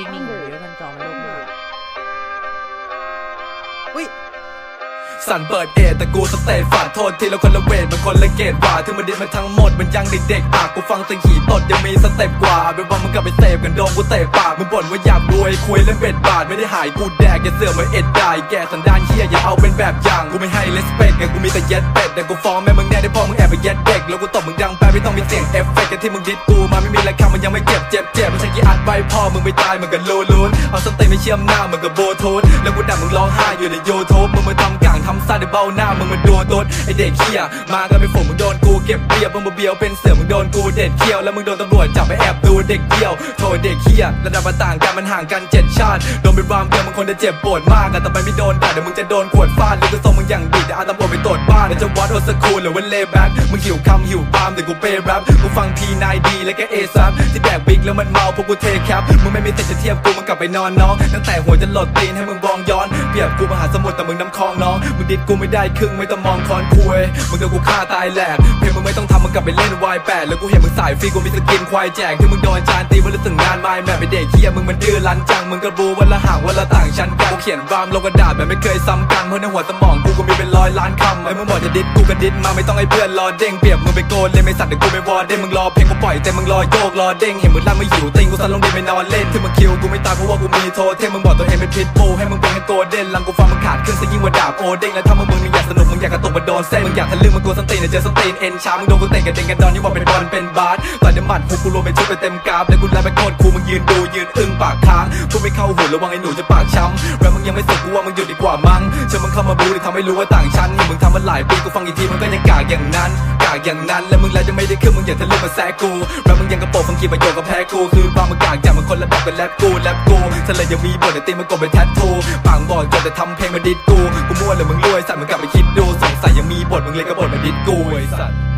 ิ่งๆอยู่เยอะกันจอมันโลกมากอุ้ยสั่นเปิดเอแต่กูสเตตฝาดโทษทีละคนละเวทมันคนละเกตว่าถึงมันดิดมาทั้งหมดมันยังเด็กๆปากกูฟังเสียงหีตดยังมีสเต็ปกว่าเป็นว่ามึงกลับไปเสพกันโดนกูเตะปากมึงบ่นว่าอยากรวยคุยเล่นเบ็ดบาทไม่ได้หายกูแดกอย่าเสือกมาเอ็ดได้แกสันดานเฮียอย่าเอาเป็นแบบอย่างกูไม่ให้เลสเปกไงกูมีแต่เย็ดเป็ดแต่กูฟ้อง กูตบมึงดังไปไม่ต้องมีเสียงเอฟเฟกต์กันที่มึงดิดกูมาไม่มีรคามันยังไม่เจ็บเจ็บเจ็บมันใช่กี่อัดไว้พ่อมึงไม่ตายมึงก็รู้ลุ้นเอาสเตย์ไม่เชื่อมหน้ามึงก็โบทูธแล้วกูด่ามึงร้องไห้อยู่ในยูทูบมึงมาทำกลางทำซ่าด้เบ้าหน้ามึงมาดูต้นไอเด็กเฮียมากันเป็นฝนมึงโดนกูเก็บเบียบมึงมาเบียวเป็นเสือมึงโดนกูเด็ดเขี้ยวแล้วมึงโดนตำรวจจับไปแอบดูเด็กเดียวโทษเด็กเฮียระดับมันต่างกันมันห่างกันเจ็ดชาติโดนเป็นรามเดียวมึงคนจะเจ็บปวดมากอะแต่ไปไม่โดนด่าเดี๋ยวมึงจะโดนขวดฟาดหรือจะส่งมึงอย่างดีแต่อาตำรวจไปตรวจบ้านเดี๋ยวจะวัดโอสคูลหรือว่าเลแบ็คมึงหิวคำหิวปามแต่กูเปย์แรปกูฟังทีนายดีและแกเอซับที่แบกบิ๊กแล้วมันเมาพวกกูเทแคปมึงไม่มีสิทธิ์จะเทียบกูมึงกลับไปนอนน้องตั้งแต่หัวจะหลดตีนให้มึงบองย้อนเปรียบกูมหาสมุทรแต่มึงน้ำคลองน้องมึงดิดกูไม่ได้ครึ่งไม่ต้องมองคอนคุยมึงโดนกูฆ่าตายแหลกเพลงมึงไม่ต้องทำมึงกลับไปเล่นวายแปดแล้วกูเห็นมึงสายฟรีกูมีสกินควายแจกที่มึงโดนจานตีวันละถึงงานไม่แม่ไปเด็กเฮียมึงมันดื้อรั้นจังมึงก็รู้วันละห่างวันละต่างชั้นกันกูเขียนรามลงกระดาษแบบไม่เคยซ้ำกันเพราะในหัวสมองกูก็มีเป็นร้อยล้านคำไอ้มึงบอกจะดิดกูก็ดิดมาไม่ต้องให้เพื่อนรอเด้งเปรียบมึงไปโกนเลยไม่สัตว์เดี๋ยวกูไปวอร์เด้มึงรอเพลงกูปล่อยแต่มึงรอโยกรอเด้งเห็นมึงลั่นไม่หิวติงกูสั่นลงดินไม่นอนเล่นที่มึงคิวกูไม่ตายเพราะว่ากูมีโทเทมมึงบอกตัวเองเป็นพิษบูให้มึงเป็นแค่โกเด้นลังกูฟังมึงขาดขึ้นซะยิ่งกว่าดาบโอเด้งแล้วถ้ามึงมึงอยากสนุกมึงอยากกระตุกมาโดนเส้นมึงอยากทะลึ่งมึงกลัวสตีนเนี่ยเจอสตีนเอ็นชามึงโดนกูเตะกันเด้งกันดอนนี่ว่าเป็นบอลเป็นบาสต่อยเดมัดพวกกูรวมเป็นชุดไปเต็มกราฟแล้วกูไล่ไปโคตรคูมึงยืนดูยืนอึ้งปากค้างกูไม่เข้าหูระวังไอ้หนูจะปากช้ำแล้วมึงยังไม่สุดกูว่ามึงหยุดดีกว่ามั้งเชื่อมึงเข้ามาบูดิทำให้รู้ว่าต่างชั้นนี่มึงทำมาหลายปีกูฟังอีกทีมึงก็ยังกากอย่างนั้นกากอย่างนั้นและมึงแล้วจะไม่ได้ขึ้นมึงอย่าทะลึ่งมาแซกกูแล้วมึงยังกระโปรงฟังกี่ประโยคกับแพ้กูคือความมึงกากอย่างมึงคนละแบบกับแรปกูแรปกูเลยยังมีบทแต่ตีมันกดเป็นแทททูปางบอกจนแต่ทำเพลงมาดิดกูกูมั่วเลยมึงรวยสัตว์มึงกลับไปคิดดูสงสัยยังมีบทมึงเลยกระบทมาดิดกูไอ้สัตว์